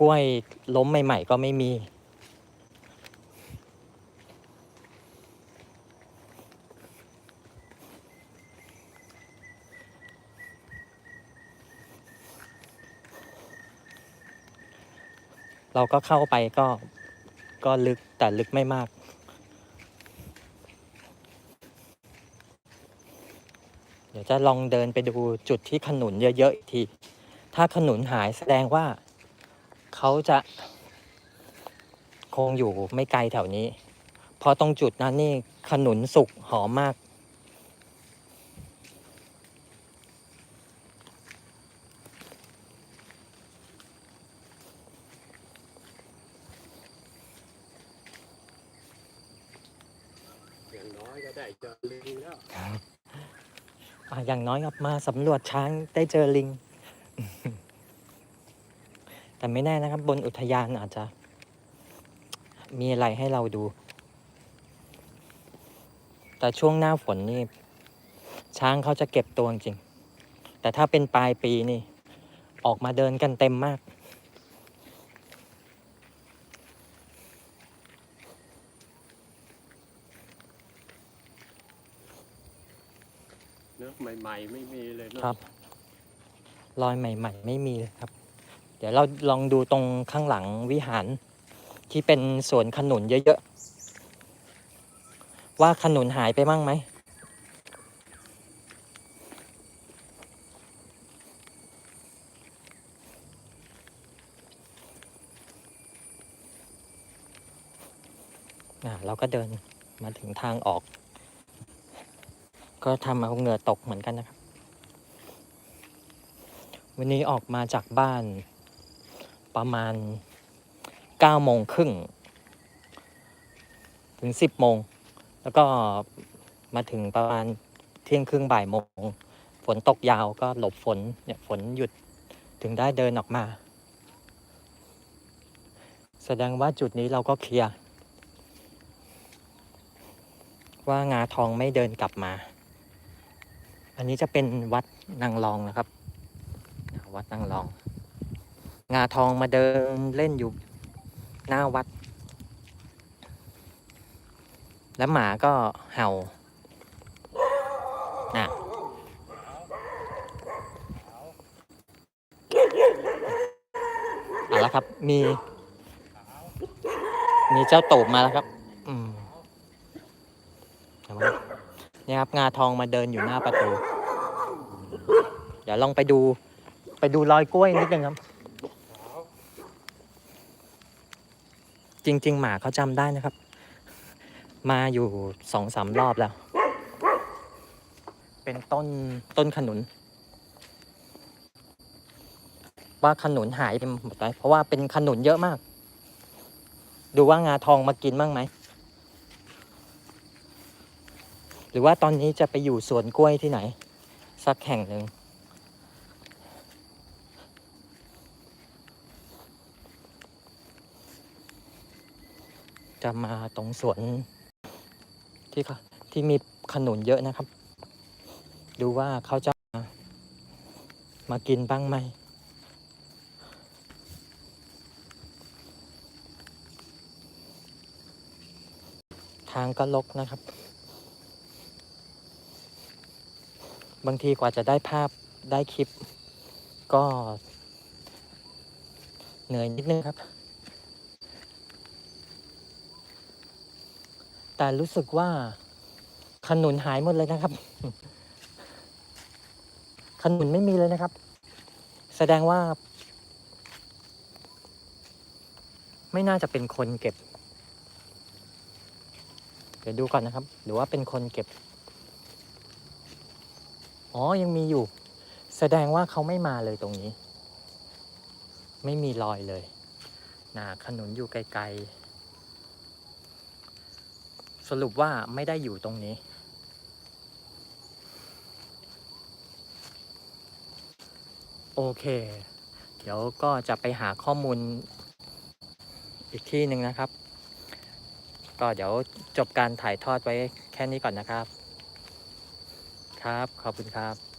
กล้วยล้มใหม่ ๆ ก็ไม่มี เราก็เข้าไปก็ก็ลึกแต่ลึกไม่มากเดี๋ยวจะลองเดินไปดูจุดที่ขนุนเยอะๆอีกที ถ้าขนุนหายแสดงว่าเขาจะคงอยู่ไม่ไกลแถวนี้ เพราะตรงจุดนั้นนี่ขนุนสุกหอมมาก อย่างน้อยก็ได้เจอลิงแล้ว อะอย่างน้อยออกมาสำรวจช้างได้เจอลิง แต่ไม่แน่นะครับ บนอุทยานอาจจะ มีอะไรให้เราดู แต่ช่วงหน้าฝนนี่ ช้างเขาจะเก็บตัวจริง แต่ถ้าเป็นปลายปีนี่ ออกมาเดินกันเต็มมากเนื้อใหม่ ๆ ไม่มีเลยเนอะครับ รอยใหม่ ๆ ไม่มีเลยครับ เดี๋ยวเราลองดูตรงข้างหลังวิหารที่เป็นสวนขนุนเยอะๆ ว่าขนุนหายไปมั่งไหมเราก็เดินมาถึงทางออก ก็ทำเอาเหงื่อตกเหมือนกันนะครับ วันนี้ออกมาจากบ้านประมาณ9โมงครึ่งถึง 10โมง แล้วก็มาถึงประมาณเที่ยงครึ่งบ่ายโมง ฝนตกยาวก็หลบฝนเนี่ยฝนหยุดถึงได้เดินออกมา แสดงว่าจุดนี้เราก็เคลียร์ ว่างาทองไม่เดินกลับมา อันนี้จะเป็นวัดนางรองนะครับ วัดนางรอง งาทองมาเดินเล่นอยู่หน้าวัด แล้วหมาก็เห่าน่ะเอาละครับ มี มีเจ้าตูบมาแล้วครับ อืมเนี่ยครับ งาทองมาเดินอยู่หน้าประตู เดี๋ยวลองไปดู ไปดูรอยกล้วยนิดนึงครับ จริง ๆ หมาเขาจำได้นะครับ มาอยู่สองสามรอบแล้ว เป็นต้นต้นขนุน ว่าขนุนหายไปหมดเลยเพราะว่าเป็นขนุนเยอะมาก ดูว่างาทองมากินบ้างไหมหรือว่าตอนนี้จะไปอยู่สวนกล้วยที่ไหน สักแห่งหนึ่ง จะมาตรงสวนที่ที่มีขนุนเยอะนะครับ ดูว่าเขาจะมามากินบ้างไหม ทางก็ลกนะครับ บางทีกว่าจะได้ภาพได้คลิป ก็เหนื่อยนิดนึงครับ แต่รู้สึกว่าขนุนหายหมดเลยนะครับ ขนุนไม่มีเลยนะครับ แสดงว่า ไม่น่าจะเป็นคนเก็บ เดี๋ยวดูก่อนนะครับ หรือว่าเป็นคนเก็บ อ๋อ ยังมีอยู่ แสดงว่าเขาไม่มาเลยตรงนี้ ไม่มีรอยเลยนะขนุนอยู่ไกลๆ สรุปว่าไม่ได้อยู่ตรงนี้ โอเค เดี๋ยวก็จะไปหาข้อมูลอีกที่หนึ่งนะครับ ก็เดี๋ยวจบการถ่ายทอดไว้แค่นี้ก่อนนะครับ ครับ ขอบคุณครับ